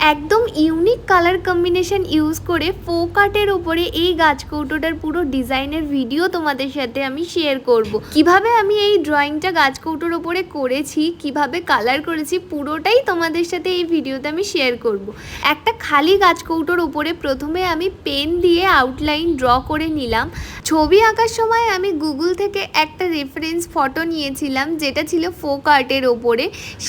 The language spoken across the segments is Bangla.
একদম ইউনিক কালার কম্বিনেশন ইউজ করে ফোক আর্টের ওপরে এই গাছ কৌটোটার পুরো ডিজাইনের ভিডিও তোমাদের সাথে আমি শেয়ার করব। কীভাবে আমি এই ড্রয়িংটা গাছ কৌটোর ওপরে করেছি, কীভাবে কালার করেছি, পুরোটাই তোমাদের সাথে এই ভিডিওতে আমি শেয়ার করব। একটা খালি গাছ কৌটোর ওপরে প্রথমে আমি পেন দিয়ে আউটলাইন ড্র করে নিলাম। ছবি আঁকার সময় আমি গুগল থেকে একটা রেফারেন্স ফটো নিয়েছিলাম, যেটা ছিল ফোক আর্টের ওপরে।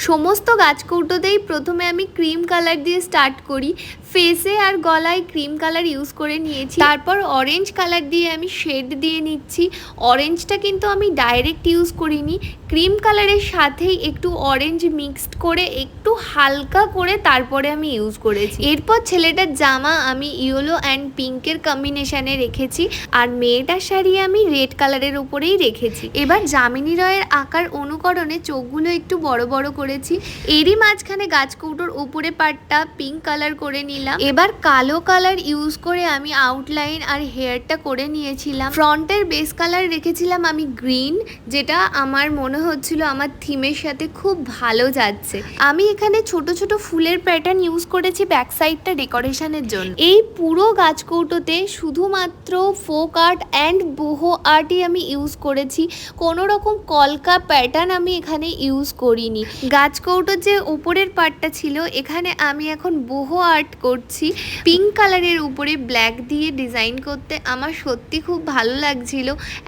সমস্ত গাছ কৌটোতেই প্রথমে আমি ক্রিম কালার দিয়ে স্টার্ট করি। ফেসে আর গলায় ক্রিম কালার ইউজ করে নিয়েছি। তারপর অরেঞ্জ কালার দিয়ে আমি শেড দিয়ে নিচ্ছি। অরেঞ্জটা কিন্তু আমি ডাইরেক্ট ইউজ করিনি। ক্রিম কালারের সাথেই একটু অরেঞ্জ মিক্সড করে, একটু হালকা করে তারপরে আমি ইউজ করেছি। এরপর ছেলেটার জামা আমি ইয়েলো অ্যান্ড পিঙ্কের কম্বিনেশানে রেখেছি। আর মেয়েটার শাড়ি আমি রেড কালারের উপরেই রেখেছি। এবার যামিনী রয়ের আকার অনুকরণে চোখগুলো একটু বড় বড় করেছি। এরই মাঝখানে গাছ কৌটোর উপরে পাটটা পিঙ্ক কালার করে নিলাম। এবার কালো কালার ইউজ করে আমি আউটলাইন আর হেয়ারটা করে নিয়েছিলাম। ফ্রন্টের বেস কালার রেখেছিলাম আমি গ্রিন যেটা আমার মনে হচ্ছিল আমার থিমের সাথে খুব ভালো যাচ্ছে। আমি এখানে ছোট ছোট ফুলের প্যাটার্ন ইউজ করেছি ব্যাক সাইডটা ডেকোরেশনের জন্য। এই পুরো গাছ কৌটোতে শুধুমাত্র ফোক আর্ট অ্যান্ড বোহো আর্টই আমি ইউজ করেছি। কোনো রকম কলকা প্যাটার্ন আমি এখানে ইউজ করিনি। গাছ কৌটোর যে উপরের পার্টটা ছিল, এখানে আমি এখন বোহো আর্ট করছি। পিঙ্ক কালারের উপরে ব্ল্যাক দিয়ে ডিজাইন করতে আমার সত্যি খুব ভালো লাগছিল।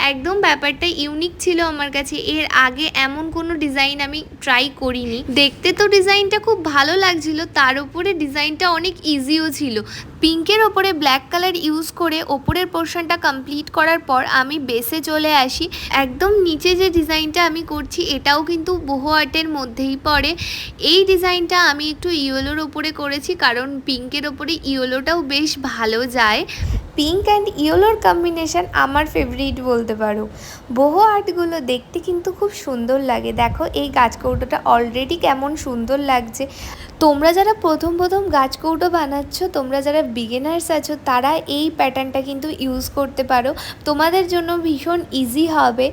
একদম ব্যাপারটা ইউনিক ছিল আমার কাছে। এর আগে এমন কোনো ডিজাইন আমি ট্রাই করিনি। দেখতে তো ডিজাইনটা খুব ভালো লাগছিল, তার উপরে ডিজাইনটা অনেক ইজিও ছিল। পিঙ্কের ওপরে ব্ল্যাক কালার ইউজ করে ওপরের পোর্শনটা কমপ্লিট করার পর আমি বেসে চলে আসি। একদম নিচে যে ডিজাইনটা আমি করছি, এটাও কিন্তু বহু আর্টের মধ্যেই পড়ে। এই ডিজাইনটা আমি একটু ইয়েলোর ওপরে করেছি, কারণ পিঙ্কের ওপরে ইয়েলোটাও বেশ ভালো যায়। পিঙ্ক অ্যান্ড ইয়েলোর কম্বিনেশন আমার ফেভারিট বলতে পারো। বহু আর্টগুলো দেখতে কিন্তু খুব সুন্দর লাগে। দেখো, এই গাছ কৌটোটা অলরেডি কেমন সুন্দর লাগছে। তোমরা যারা প্রথম প্রথম গাছ কৌটো বানাচ্ছ, তোমরা যারা বিগিনার্স আছো, তারা এই প্যাটার্নটা কিন্তু ইউজ করতে পারো। তোমাদের জন্য ভীষণ ইজি হবে।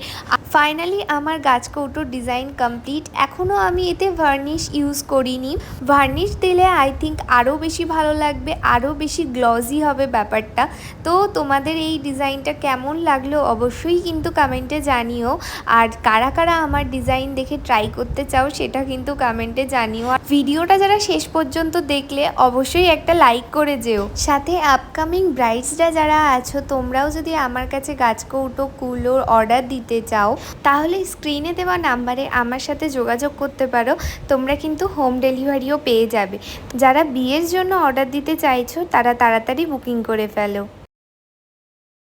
ফাইনালি আমার গাছ কৌটোর ডিজাইন কমপ্লিট এখনও আমি এতে ভার্নিশ ইউজ করিনি। ভার্নিশ দিলে আই থিঙ্ক আরও বেশি ভালো লাগবে আরও বেশি গ্লজি হবে ব্যাপারটা। তো তোমাদের এই ডিজাইনটা কেমন লাগল অবশ্যই কিন্তু কমেন্টে জানিও। আর কারা কারা আমার ডিজাইন দেখে ট্রাই করতে চাও, সেটা কিন্তু কমেন্টে জানিও। আর ভিডিওটা যারা শেষ পর্যন্ত দেখলে অবশ্যই একটা লাইক করে যেও। সাথে আপকামিং ব্রাইডসরা যারা আছো, তোমরাও যদি আমার কাছে গাছ কৌটো কুলোর অর্ডার দিতে চাও, তাহলে স্ক্রিনে দেওয়া নাম্বারে আমার সাথে যোগাযোগ করতে পারো। তোমরা কিন্তু হোম ডেলিভারিও পেয়ে যাবে। যারা বিয়ের জন্য অর্ডার দিতে চাইছো, তারা তাড়াতাড়ি বুকিং করে ফেলো।